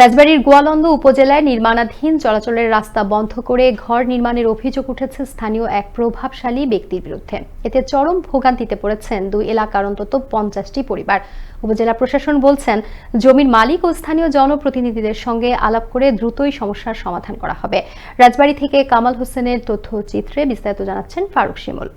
রাজবাড়ীর গোয়ালন্দ উপজেলায় নির্মাণাধীন চলাচলের রাস্তা বন্ধ করে ঘর নির্মাণের অভিযোগ উঠেছে স্থানীয় এক প্রভাবশালী ব্যক্তির বিরুদ্ধে। এতে চরম ভোগান্তিতে পড়েছেন দুই এলাকার অন্তত পঞ্চাশটি পরিবার। উপজেলা প্রশাসন বলছেন, জমির মালিক ও স্থানীয় জনপ্রতিনিধিদের সঙ্গে আলাপ করে দ্রুতই সমস্যার সমাধান করা হবে। রাজবাড়ী থেকে কামাল হোসেনের তথ্যচিত্রে বিস্তারিত জানাচ্ছেন ফারুক শিমুল।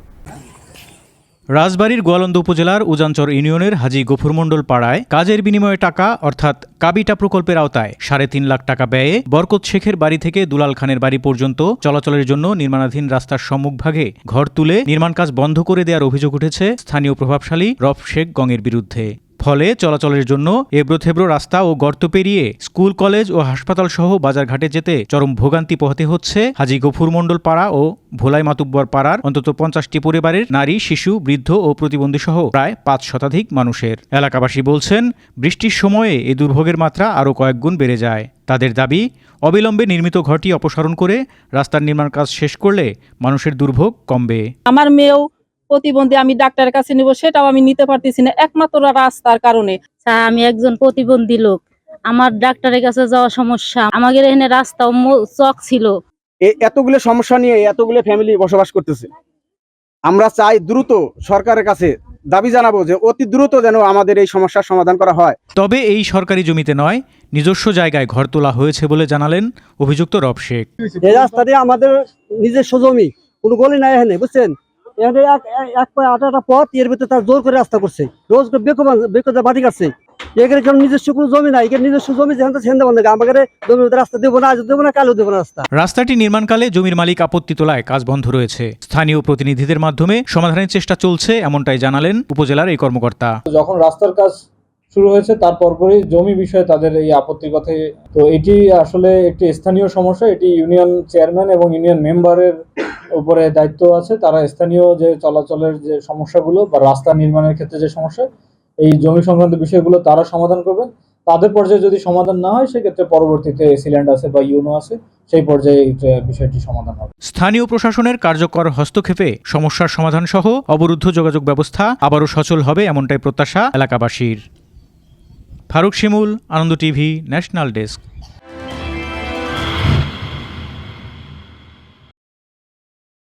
রাজবাড়ীর গোয়ালন্দ উপজেলার উজানচর ইউনিয়নের হাজি গফুরমণ্ডল পাড়ায় কাজের বিনিময়ে টাকা, অর্থাৎ কাবিটা প্রকল্পের আওতায় সাড়ে তিন লাখ টাকা ব্যয়ে বরকত শেখের বাড়ি থেকে দুলাল খানের বাড়ি পর্যন্ত চলাচলের জন্য নির্মাণাধীন রাস্তার সম্মুখভাগে ঘর তুলে নির্মাণ কাজ বন্ধ করে দেওয়ার অভিযোগ উঠেছে স্থানীয় প্রভাবশালী রফ শেখ গঙের বিরুদ্ধে। ফলে চলাচলের জন্য এবড়োথেবড়ো রাস্তা ও গর্ত পেরিয়ে স্কুল, কলেজ ও হাসপাতাল সহ বাজারঘাটে যেতে চরম ভোগান্তি পোহাতে হচ্ছে হাজি গফুর মণ্ডল পাড়া ও ভোলাই মাতুব্বর পাড়ার অন্তত পঞ্চাশটি পরিবারের নারী, শিশু, বৃদ্ধ ও প্রতিবন্ধী সহ প্রায় পাঁচ শতাধিক মানুষের। এলাকাবাসী বলছেন, বৃষ্টির সময়ে এই দুর্ভোগের মাত্রা আরও কয়েক গুণ বেড়ে যায়। তাদের দাবি, অবিলম্বে নির্মিত ঘরটি অপসারণ করে রাস্তার নির্মাণ কাজ শেষ করলে মানুষের দুর্ভোগ কমবে। আমার মেয়েও প্রতিবন্ধী আমি ডাক্তারের কাছে নিব সেটাও আমি নিতে পারতেছি না। একমাত্র রাস্তার কারণে। স্যার আমি একজন প্রতিবন্ধী লোক। আমার ডাক্তারের কাছে যাওয়া সমস্যা। আমাদের এখানে রাস্তাও চক ছিল। এতগুলো সমস্যা নিয়ে এতগুলো ফ্যামিলি বসবাস করতেছে। আমরা চাই দ্রুত সরকারের কাছে দাবি জানাব যে অতি দ্রুত যেন আমাদের এই সমস্যার সমাধান করা হয়। তবে এই সরকারি জমিতে নয় নিজস্ব জায়গায় ঘর তোলা হয়েছে বলে জানালেন অভিযুক্ত রব শেখ। এই রাস্তা দিয়ে আমাদের নিজস্ব জমি কোনো গলি নাই এখানে বুঝছেন? এখানে এক এক- এক পায়ে পথ এর ভিতরে তার জোর করে রাস্তা করছে। রোজ করে বেকো বেকো বাটি কাটছে এখানে কারণ নিজস্ব কোনো জমি নাই এখানে নিজস্ব জমি যেখানে সেখানে বন্ধ আমাদের জমির রাস্তা দেবো না আজ দেবো না কালও দেবো না রাস্তা। রাস্তাটি নির্মাণকালে জমির মালিক আপত্তি তোলায় কাজ বন্ধ রয়েছে। স্থানীয় প্রতিনিধিদের মাধ্যমে সমাধানের চেষ্টা চলছে এমনটাই জানালেন উপজেলার এই কর্মকর্তা। যখন রাস্তার কাজ শুরু হয়েছে, তার পরপরই জমি বিষয়ে তাদের এই আপত্তির কথাই। তো এটি আসলে একটি স্থানীয় সমস্যা, এটি ইউনিয়ন চেয়ারম্যান এবং ইউনিয়ন মেম্বারের উপরে দায়িত্ব আছে। তারা স্থানীয় যে চলাচলের যে সমস্যাগুলো বা রাস্তা নির্মাণের ক্ষেত্রে যে সমস্যা, এই জমি সংক্রান্ত বিষয়গুলো তারা সমাধান করবেন। তাদের পর্যায়ে যদি সমাধান না হয়, সেক্ষেত্রে পরবর্তীতে সিল্যান্ড আছে বা ইউনো আছে, সেই পর্যায়ে বিষয়টি সমাধান হবে। স্থানীয় প্রশাসনের কার্যকর হস্তক্ষেপে সমস্যার সমাধান সহ অবরুদ্ধ যোগাযোগ ব্যবস্থা আবারও সচল হবে এমনটাই প্রত্যাশা এলাকাবাসীর। Faruk Shimul Ananda TV national desk.